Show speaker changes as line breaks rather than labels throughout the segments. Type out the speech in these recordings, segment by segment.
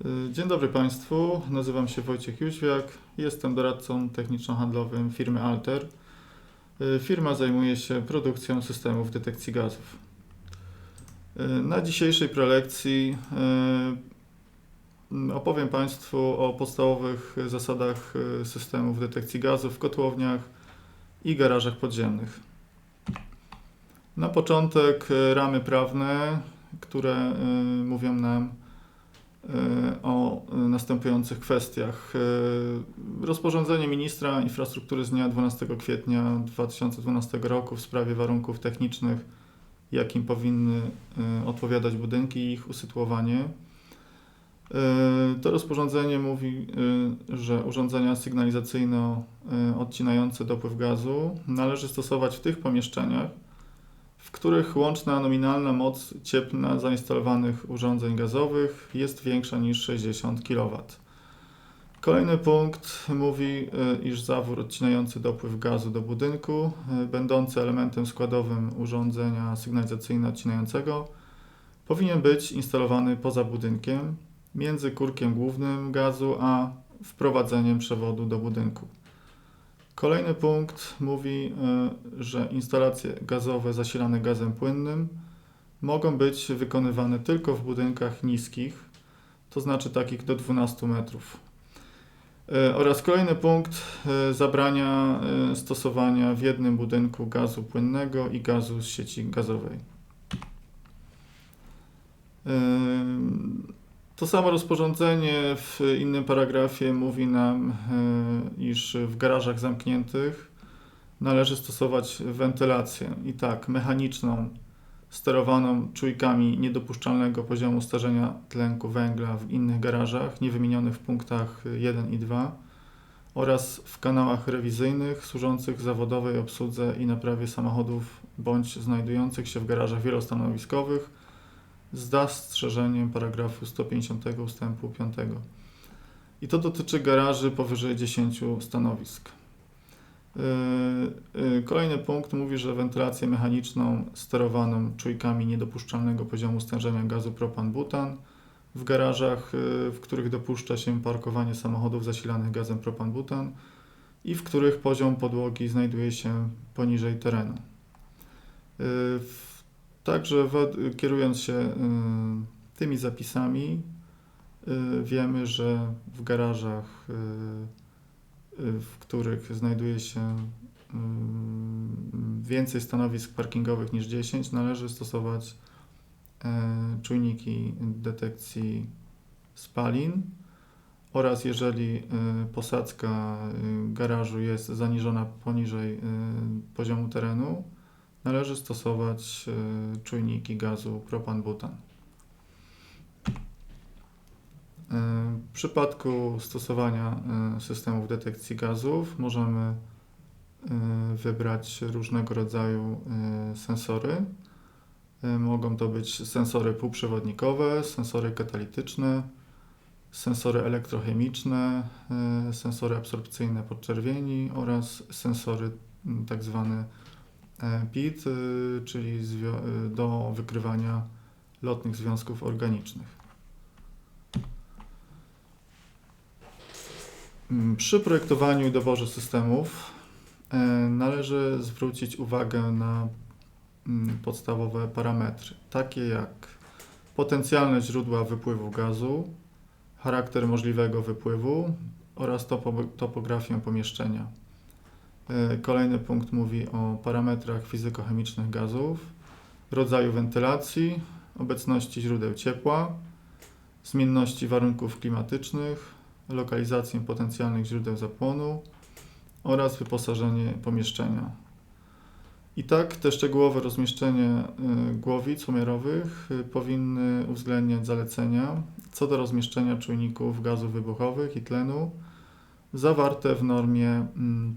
Y, Dzień dobry Państwu, nazywam się Wojciech Jóźwiak, jestem doradcą techniczno-handlowym firmy Alter. Y, Firma zajmuje się produkcją systemów detekcji gazów. Y, Na dzisiejszej prelekcji opowiem Państwu o podstawowych zasadach systemów detekcji gazów w kotłowniach i garażach podziemnych. Na początek ramy prawne, które mówią nam o y, następujących kwestiach. Y, Rozporządzenie ministra infrastruktury z dnia 12 kwietnia 2012 roku w sprawie warunków technicznych, jakim powinny y, odpowiadać budynki i ich usytuowanie. To rozporządzenie mówi, że urządzenia sygnalizacyjno-odcinające dopływ gazu należy stosować w tych pomieszczeniach, w których łączna nominalna moc cieplna zainstalowanych urządzeń gazowych jest większa niż 60 kW. Kolejny punkt mówi, y, iż zawór odcinający dopływ gazu do budynku, y, będący elementem składowym urządzenia sygnalizacyjno-odcinającego, powinien być instalowany poza budynkiem, między kurkiem głównym gazu a wprowadzeniem przewodu do budynku. Kolejny punkt mówi, y, że instalacje gazowe zasilane gazem płynnym mogą być wykonywane tylko w budynkach niskich, to znaczy takich do 12 metrów. Y, Oraz kolejny punkt y, zabrania stosowania w jednym budynku gazu płynnego i gazu z sieci gazowej. To samo rozporządzenie w innym paragrafie mówi nam, y, iż w garażach zamkniętych należy stosować wentylację. I tak mechaniczną, sterowaną czujkami niedopuszczalnego poziomu starzenia tlenku węgla w innych garażach, niewymienionych w punktach 1 i 2 oraz w kanałach rewizyjnych służących zawodowej obsłudze i naprawie samochodów bądź znajdujących się w garażach wielostanowiskowych z zastrzeżeniem paragrafu 150 ustępu 5. I to dotyczy garaży powyżej 10 stanowisk. Yy, yy, Kolejny punkt mówi, że wentylację mechaniczną sterowaną czujkami niedopuszczalnego poziomu stężenia gazu propan-butan w garażach, yy, w których dopuszcza się parkowanie samochodów zasilanych gazem propan-butan i w których poziom podłogi znajduje się poniżej terenu. Także kierując się y, tymi zapisami, y, wiemy, że w garażach, y, w których znajduje się więcej stanowisk parkingowych niż 10, należy stosować czujniki detekcji spalin oraz jeżeli posadzka garażu jest zaniżona poniżej poziomu terenu, należy stosować e, czujniki gazu propan-butan. E, W przypadku stosowania e, systemów detekcji gazów możemy wybrać różnego rodzaju sensory. Mogą to być sensory półprzewodnikowe, sensory katalityczne, sensory elektrochemiczne, sensory absorpcyjne podczerwieni oraz sensory tak zwane PIT, y, czyli y, do wykrywania lotnych związków organicznych. Mm, Przy projektowaniu i doborze systemów e, należy zwrócić uwagę na mm, podstawowe parametry, takie jak potencjalne źródła wypływu gazu, charakter możliwego wypływu oraz topo- topografię pomieszczenia. E, Kolejny punkt mówi o parametrach fizykochemicznych gazów, rodzaju wentylacji, obecności źródeł ciepła, zmienności warunków klimatycznych, lokalizację potencjalnych źródeł zapłonu oraz wyposażenie pomieszczenia. I tak te szczegółowe rozmieszczenie y, głowic umiarowych y, powinny uwzględniać zalecenia co do rozmieszczenia czujników gazów wybuchowych i tlenu zawarte w normie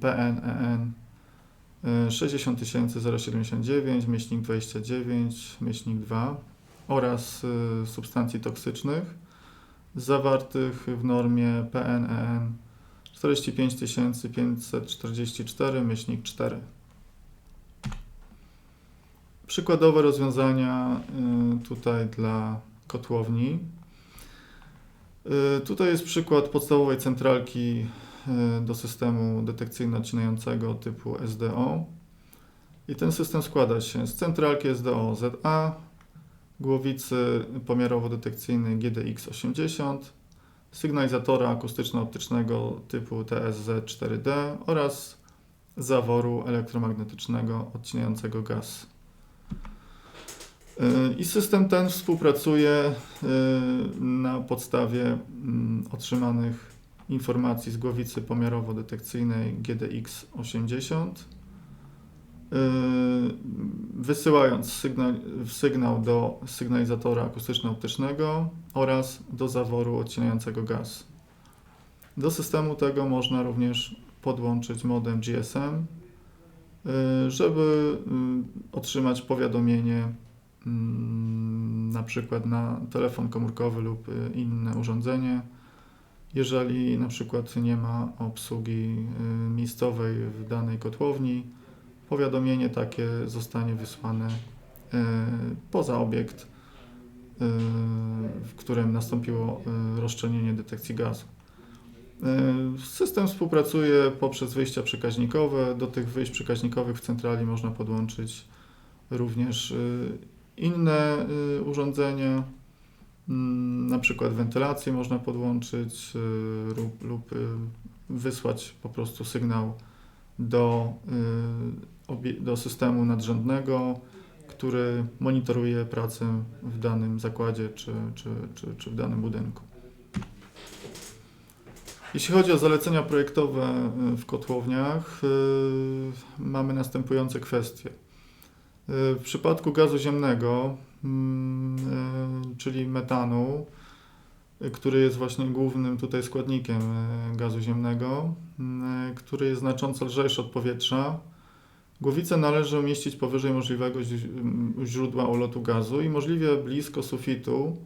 PNEN y, 60079 myślnik 29 myślnik 2 oraz y, substancji toksycznych zawartych w normie PNEN 45544 myślnik 4. Przykładowe rozwiązania y, tutaj dla kotłowni. Y, Tutaj jest przykład podstawowej centralki do systemu detekcyjno-odcinającego typu SDO. I ten system składa się z centralki SDO ZA, głowicy pomiarowo-detekcyjnej GDX80, sygnalizatora akustyczno-optycznego typu TSZ4D oraz zaworu elektromagnetycznego odcinającego gaz. Y, I system ten współpracuje y, na podstawie mm, otrzymanych informacji z głowicy pomiarowo-detekcyjnej GDX80, y, wysyłając sygnał, sygnał do sygnalizatora akustyczno-optycznego oraz do zaworu odcinającego gaz. Do systemu tego można również podłączyć modem GSM, y, żeby y, otrzymać powiadomienie mm, na przykład na telefon komórkowy lub inne urządzenie, jeżeli na przykład nie ma obsługi y, miejscowej w danej kotłowni, powiadomienie takie zostanie wysłane y, poza obiekt, y, w którym nastąpiło rozszczelnienie detekcji gazu. System współpracuje poprzez wyjścia przekaźnikowe. Do tych wyjść przekaźnikowych w centrali można podłączyć również inne urządzenia, na przykład wentylację można podłączyć y, lub, lub y, wysłać po prostu sygnał do, y, do systemu nadrzędnego, który monitoruje pracę w danym zakładzie czy, czy, czy, czy w danym budynku. Jeśli chodzi o zalecenia projektowe w kotłowniach, mamy następujące kwestie. W przypadku gazu ziemnego, mm, czyli metanu, który jest właśnie głównym tutaj składnikiem y, gazu ziemnego, y, który jest znacząco lżejszy od powietrza, głowicę należy umieścić powyżej możliwego ź- źródła ulotu gazu i możliwie blisko sufitu,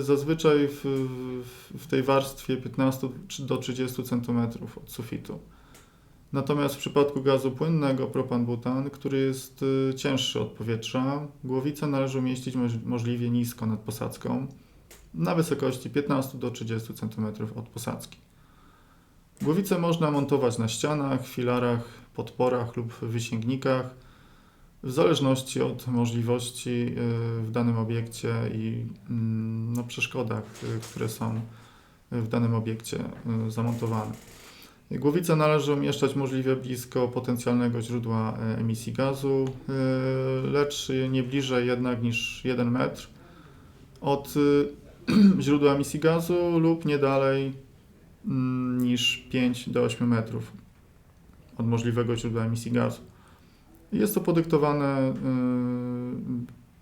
zazwyczaj w, w- w tej warstwie 15 do 30 cm od sufitu. Natomiast w przypadku gazu płynnego propan-butan, który jest y, cięższy od powietrza, głowicę należy umieścić moż- możliwie nisko nad posadzką, na wysokości 15 do 30 cm od posadzki. Głowicę można montować na ścianach, filarach, podporach lub wysięgnikach, w zależności od możliwości y, w danym obiekcie i mm, no, przeszkodach, y, które są w danym obiekcie zamontowane. Głowicę należy umieszczać możliwie blisko potencjalnego źródła e, emisji gazu, e, lecz nie bliżej jednak niż 1 metr od e, źródła emisji gazu lub nie dalej mm, niż 5 do 8 metrów od możliwego źródła emisji gazu. Jest to podyktowane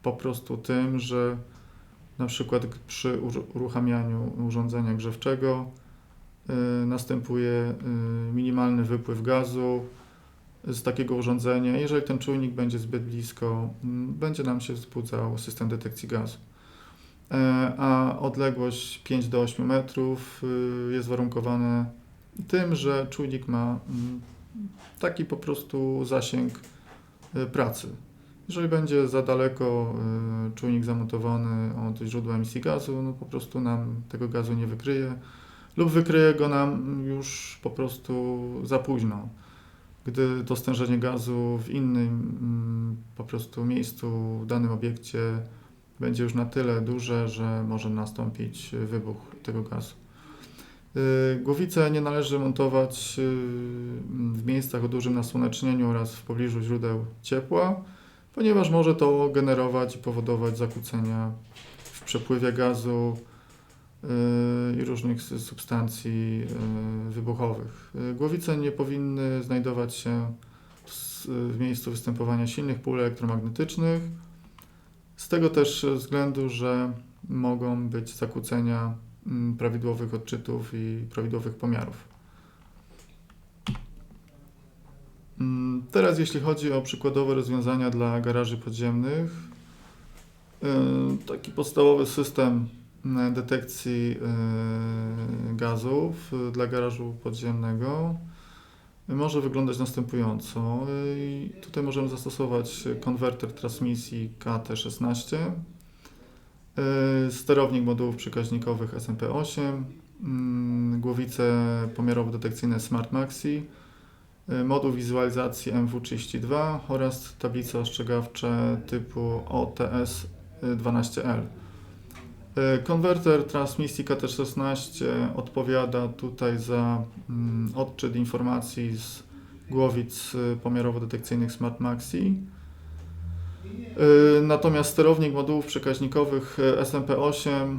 po prostu tym, że na przykład przy ur- uruchamianiu urządzenia grzewczego następuje y, minimalny wypływ gazu z takiego urządzenia. Jeżeli ten czujnik będzie zbyt blisko, będzie nam się wzbudzał system detekcji gazu. E, A odległość 5 do 8 metrów jest warunkowana tym, że czujnik ma taki po prostu zasięg pracy. Jeżeli będzie za daleko czujnik zamontowany od źródła emisji gazu, no po prostu nam tego gazu nie wykryje lub wykryje go nam już po prostu za późno, gdy to stężenie gazu w innym mm, po prostu miejscu w danym obiekcie będzie już na tyle duże, że może nastąpić wybuch tego gazu. Y, Głowice nie należy montować y, w miejscach o dużym nasłonecznieniu oraz w pobliżu źródeł ciepła, ponieważ może to generować i powodować zakłócenia w przepływie gazu i różnych substancji y, wybuchowych. Y, Głowice nie powinny znajdować się w miejscu występowania silnych pól elektromagnetycznych, z tego też względu, że mogą być zakłócenia mm, prawidłowych odczytów i prawidłowych pomiarów. Mm, Teraz jeśli chodzi o przykładowe rozwiązania dla garaży podziemnych, y, taki podstawowy system y, detekcji y, gazów y, dla garażu podziemnego może wyglądać następująco. I Tutaj możemy zastosować konwerter transmisji KT16. y, sterownik modułów przekaźnikowych SMP8, mm, głowice pomiarowo-detekcyjne Smart Maxi, moduł wizualizacji MW32 oraz tablice ostrzegawcze typu OTS12L. Y, Konwerter transmisji KT16 odpowiada tutaj za mm, odczyt informacji z głowic y, pomiarowo-detekcyjnych Smart Maxi. Y, Natomiast sterownik modułów przekaźnikowych y, SMP8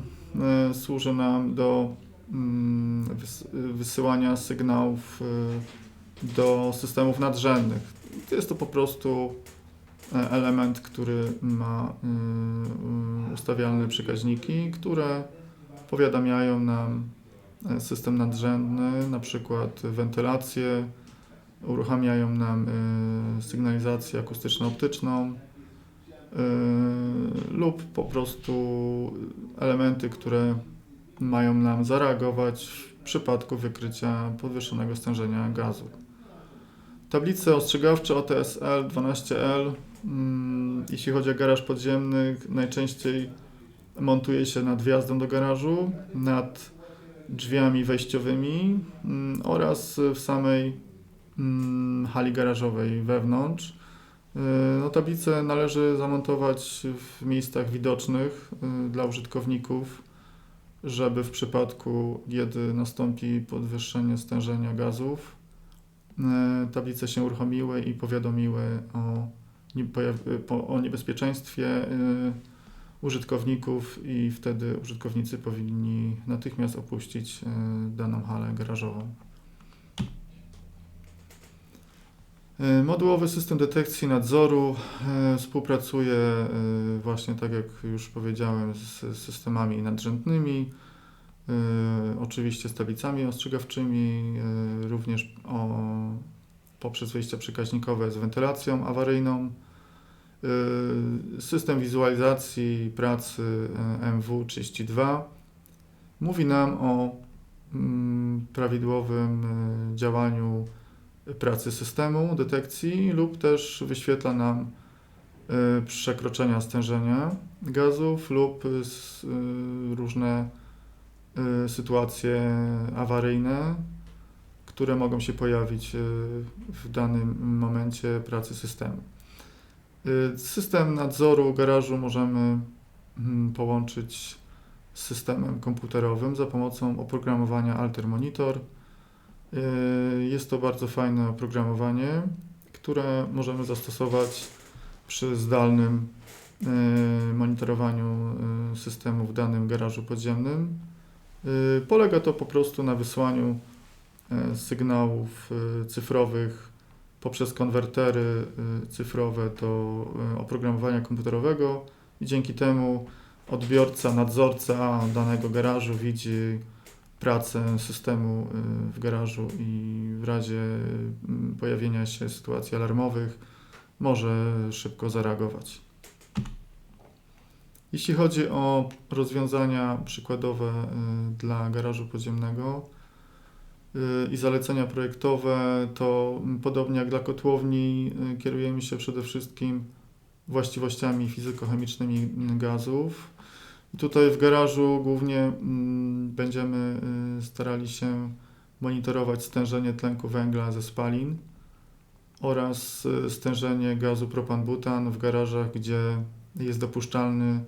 y, służy nam do mm, wys- wysyłania sygnałów do systemów nadrzędnych. Jest to po prostu e, element, który ma y, y, ustawialne przekaźniki, które powiadamiają nam e, system nadrzędny, na przykład wentylację, uruchamiają nam y, sygnalizację akustyczno-optyczną lub po prostu elementy, które mają nam zareagować w przypadku wykrycia podwyższonego stężenia gazu. Tablice ostrzegawcze OTSL 12L, mm, jeśli chodzi o garaż podziemny, najczęściej montuje się nad wjazdem do garażu, nad drzwiami wejściowymi mm, oraz w samej mm, hali garażowej wewnątrz. Y, No, tablice należy zamontować w miejscach widocznych y, dla użytkowników, żeby w przypadku, kiedy nastąpi podwyższenie stężenia gazów, tablice się uruchomiły i powiadomiły o, po- o niebezpieczeństwie y, użytkowników i wtedy użytkownicy powinni natychmiast opuścić daną halę garażową. E, Modułowy system detekcji nadzoru e, współpracuje e, właśnie tak jak już powiedziałem z systemami nadrzędnymi, e, oczywiście z tablicami ostrzegawczymi, e, również o, poprzez wyjścia przekaźnikowe z wentylacją awaryjną. E, System wizualizacji pracy e, MW32 mówi nam o mm, prawidłowym e, działaniu pracy systemu detekcji lub też wyświetla nam przekroczenia stężenia gazów lub różne sytuacje awaryjne, które mogą się pojawić y, w danym momencie pracy systemu. Y, System nadzoru garażu możemy mm, połączyć z systemem komputerowym za pomocą oprogramowania Alter Monitor. Y, Jest to bardzo fajne oprogramowanie, które możemy zastosować przy zdalnym y, monitorowaniu y, systemu w danym garażu podziemnym. Y, Polega to po prostu na wysłaniu y, sygnałów y, cyfrowych poprzez konwertery y, cyfrowe do oprogramowania komputerowego i dzięki temu odbiorca, nadzorca danego garażu widzi pracę systemu w garażu i w razie pojawienia się sytuacji alarmowych może szybko zareagować. Jeśli chodzi o rozwiązania przykładowe y, dla garażu podziemnego y, i zalecenia projektowe, to podobnie jak dla kotłowni y, kierujemy się przede wszystkim właściwościami fizykochemicznymi gazów. Tutaj w garażu głównie mm, będziemy starali się monitorować stężenie tlenku węgla ze spalin oraz stężenie gazu propan-butan w garażach, gdzie jest dopuszczalny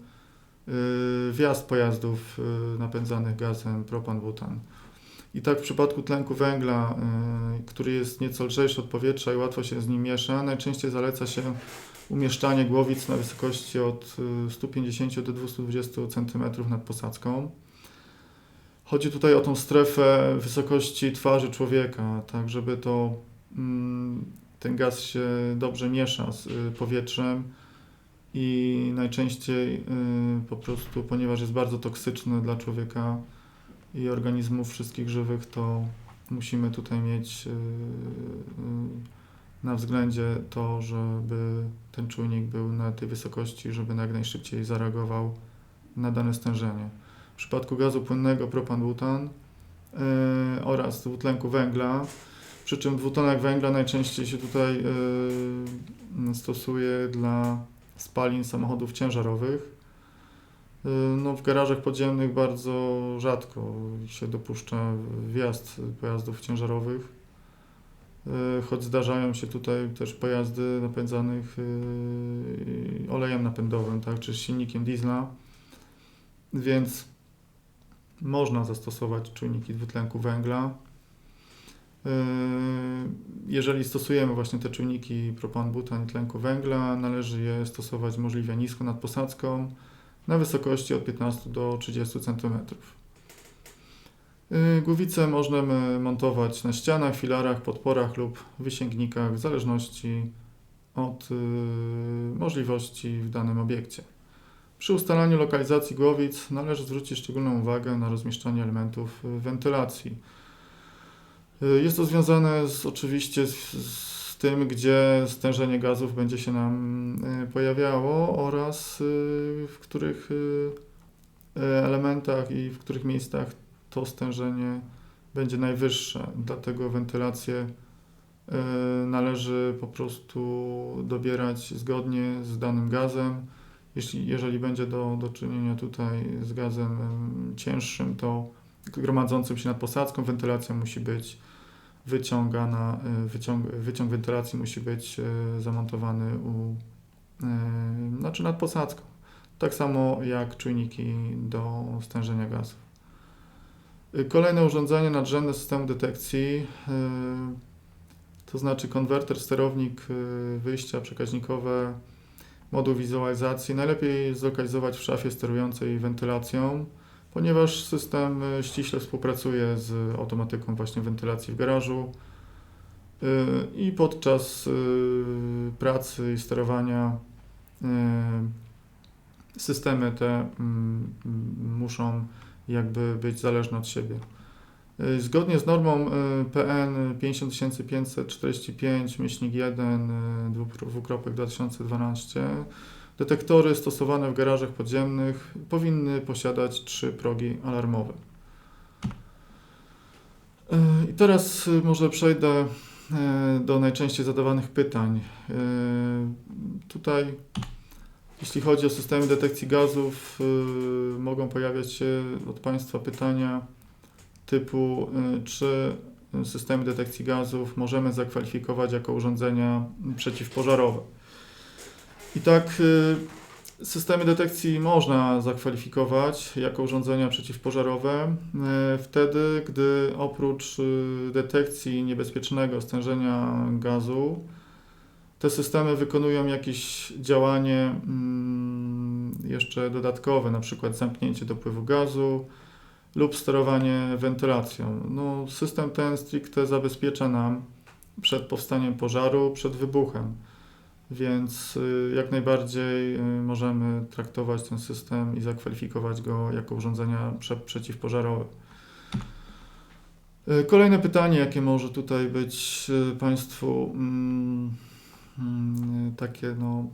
wjazd pojazdów y, napędzanych gazem propan-butan. I tak w przypadku tlenku węgla, y, który jest nieco lżejszy od powietrza i łatwo się z nim miesza, najczęściej zaleca się umieszczanie głowic na wysokości od y, 150 do 220 cm nad posadzką. Chodzi tutaj o tą strefę wysokości twarzy człowieka, tak żeby to mm, ten gaz się dobrze miesza z y, powietrzem i najczęściej y, po prostu, ponieważ jest bardzo toksyczny dla człowieka i organizmów wszystkich żywych, to musimy tutaj mieć y, y, na względzie to, żeby ten czujnik był na tej wysokości, żeby jak najszybciej zareagował na dane stężenie. W przypadku gazu płynnego propan-butan oraz dwutlenku węgla, przy czym dwutlenek węgla najczęściej się tutaj stosuje dla spalin samochodów ciężarowych. Y, No, w garażach podziemnych bardzo rzadko się dopuszcza wjazd pojazdów ciężarowych, Y, choć zdarzają się tutaj też pojazdy napędzanych y, olejem napędowym, tak, czy silnikiem diesla, więc można zastosować czujniki dwutlenku węgla. Y, Jeżeli stosujemy właśnie te czujniki propan, butan i tlenku węgla, należy je stosować możliwie nisko nad posadzką, na wysokości od 15 do 30 cm. Głowice możemy montować na ścianach, filarach, podporach lub wysięgnikach w zależności od y, możliwości w danym obiekcie. Przy ustalaniu lokalizacji głowic należy zwrócić szczególną uwagę na rozmieszczanie elementów y, wentylacji. Y, Jest to związane z, oczywiście z, z tym, gdzie stężenie gazów będzie się nam y, pojawiało oraz y, w których elementach i w których miejscach to stężenie będzie najwyższe. Dlatego wentylację należy po prostu dobierać zgodnie z danym gazem. Jeśli, jeżeli będzie do, do czynienia tutaj z gazem em, cięższym, to gromadzącym się nad posadzką, wentylacja musi być wyciągana, y, wyciąg, wyciąg wentylacji musi być y, zamontowany u, y, znaczy nad posadzką. Tak samo jak czujniki do stężenia gazów. Y, Kolejne urządzenie nadrzędne systemu detekcji, to znaczy konwerter, sterownik wyjścia przekaźnikowe, moduł wizualizacji. Najlepiej zlokalizować w szafie sterującej wentylacją, ponieważ system y, ściśle współpracuje z automatyką właśnie wentylacji w garażu y, i podczas y, pracy i sterowania systemy te mm, mm, muszą jakby być zależne od siebie. Zgodnie z normą PN 50545 myślnik 1 y, dwupro- dwukropek 2012 detektory stosowane w garażach podziemnych powinny posiadać trzy progi alarmowe. Y, I teraz y, może przejdę y, do najczęściej zadawanych pytań. Tutaj jeśli chodzi o systemy detekcji gazów, mogą pojawiać się od Państwa pytania typu, czy systemy detekcji gazów możemy zakwalifikować jako urządzenia przeciwpożarowe. I tak, y, systemy detekcji można zakwalifikować jako urządzenia przeciwpożarowe y, wtedy, gdy oprócz y, detekcji niebezpiecznego stężenia gazu, te systemy wykonują jakieś działanie mm, jeszcze dodatkowe, na przykład zamknięcie dopływu gazu lub sterowanie wentylacją. No, system ten stricte zabezpiecza nam przed powstaniem pożaru, przed wybuchem, więc y, jak najbardziej y, możemy traktować ten system i zakwalifikować go jako urządzenia prze, przeciwpożarowe. Y, Kolejne pytanie, jakie może tutaj być Państwu mm, mm, takie no,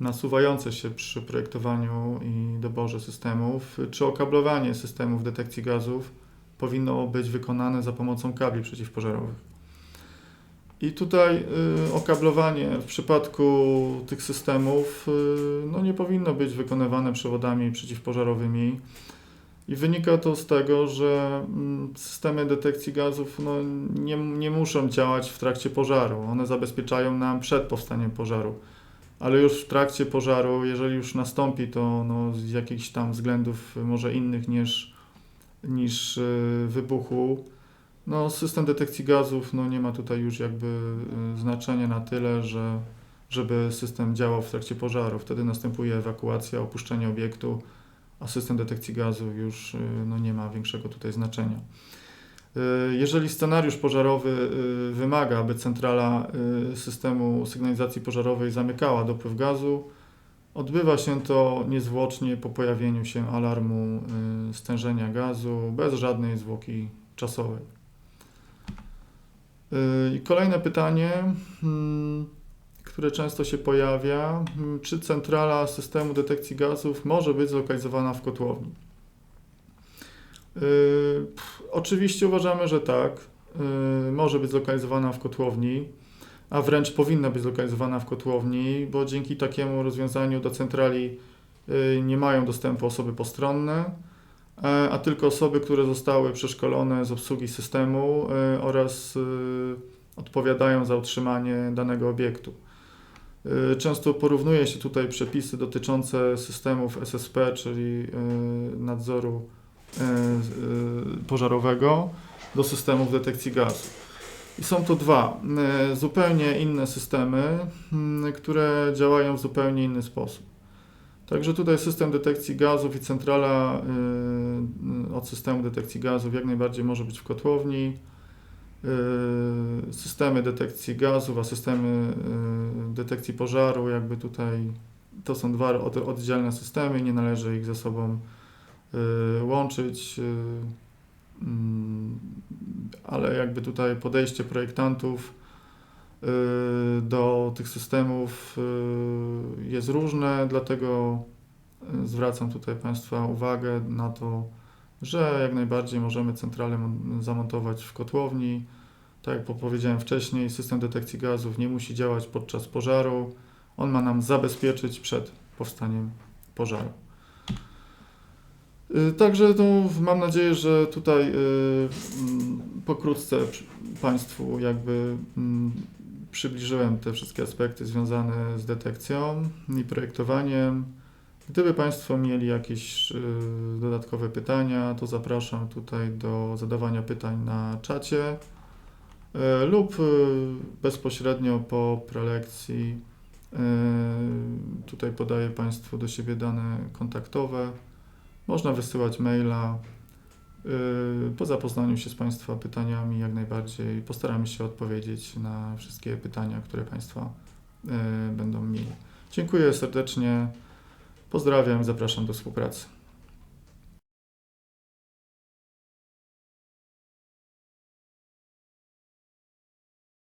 nasuwające się przy projektowaniu i doborze systemów. Czy okablowanie systemów detekcji gazów powinno być wykonane za pomocą kabli przeciwpożarowych? I tutaj y, okablowanie w przypadku tych systemów y, no, nie powinno być wykonywane przewodami przeciwpożarowymi. I wynika to z tego, że mm, systemy detekcji gazów no, nie, nie muszą działać w trakcie pożaru. One zabezpieczają nam przed powstaniem pożaru. Ale już w trakcie pożaru, jeżeli już nastąpi to no, z jakichś tam względów może innych niż, niż y, wybuchu, no, system detekcji gazów no, nie ma tutaj już jakby y, znaczenia na tyle, że żeby system działał w trakcie pożaru. Wtedy następuje ewakuacja, opuszczenie obiektu, a system detekcji gazów już y, no, nie ma większego tutaj znaczenia. Y, Jeżeli scenariusz pożarowy wymaga, aby centrala systemu sygnalizacji pożarowej zamykała dopływ gazu, odbywa się to niezwłocznie po pojawieniu się alarmu stężenia gazu bez żadnej zwłoki czasowej. Kolejne pytanie, mm, które często się pojawia, mm, czy centrala systemu detekcji gazów może być zlokalizowana w kotłowni? Y, pff, Oczywiście uważamy, że tak. Y, Może być zlokalizowana w kotłowni, a wręcz powinna być zlokalizowana w kotłowni, bo dzięki takiemu rozwiązaniu do centrali y, nie mają dostępu osoby postronne, a tylko osoby, które zostały przeszkolone z obsługi systemu y, oraz y, odpowiadają za utrzymanie danego obiektu. Często porównuje się tutaj przepisy dotyczące systemów SSP, czyli nadzoru pożarowego, do systemów detekcji gazu. I są to dwa zupełnie inne systemy, które działają w zupełnie inny sposób. Także tutaj system detekcji gazów i centrala y, od systemu detekcji gazów jak najbardziej może być w kotłowni. Y, Systemy detekcji gazów, a systemy y, detekcji pożaru, jakby tutaj to są dwa od- oddzielne systemy, nie należy ich ze sobą łączyć. mm, Ale jakby tutaj podejście projektantów do tych systemów y, jest różne, dlatego y, zwracam tutaj Państwa uwagę na to, że jak najbardziej możemy centralę mon- zamontować w kotłowni. Tak jak powiedziałem wcześniej, system detekcji gazów nie musi działać podczas pożaru. On ma nam zabezpieczyć przed powstaniem pożaru. Y, Także to mam nadzieję, że tutaj y, mm, pokrótce Państwu jakby mm, przybliżyłem te wszystkie aspekty związane z detekcją i projektowaniem. Gdyby Państwo mieli jakieś y, dodatkowe pytania, to zapraszam tutaj do zadawania pytań na czacie y, lub y, bezpośrednio po prelekcji. Tutaj podaję Państwu do siebie dane kontaktowe. Można wysyłać maila. Y, Po zapoznaniu się z Państwa pytaniami, jak najbardziej postaramy się odpowiedzieć na wszystkie pytania, które Państwo y, będą mieli. Dziękuję serdecznie. Pozdrawiam, zapraszam do współpracy.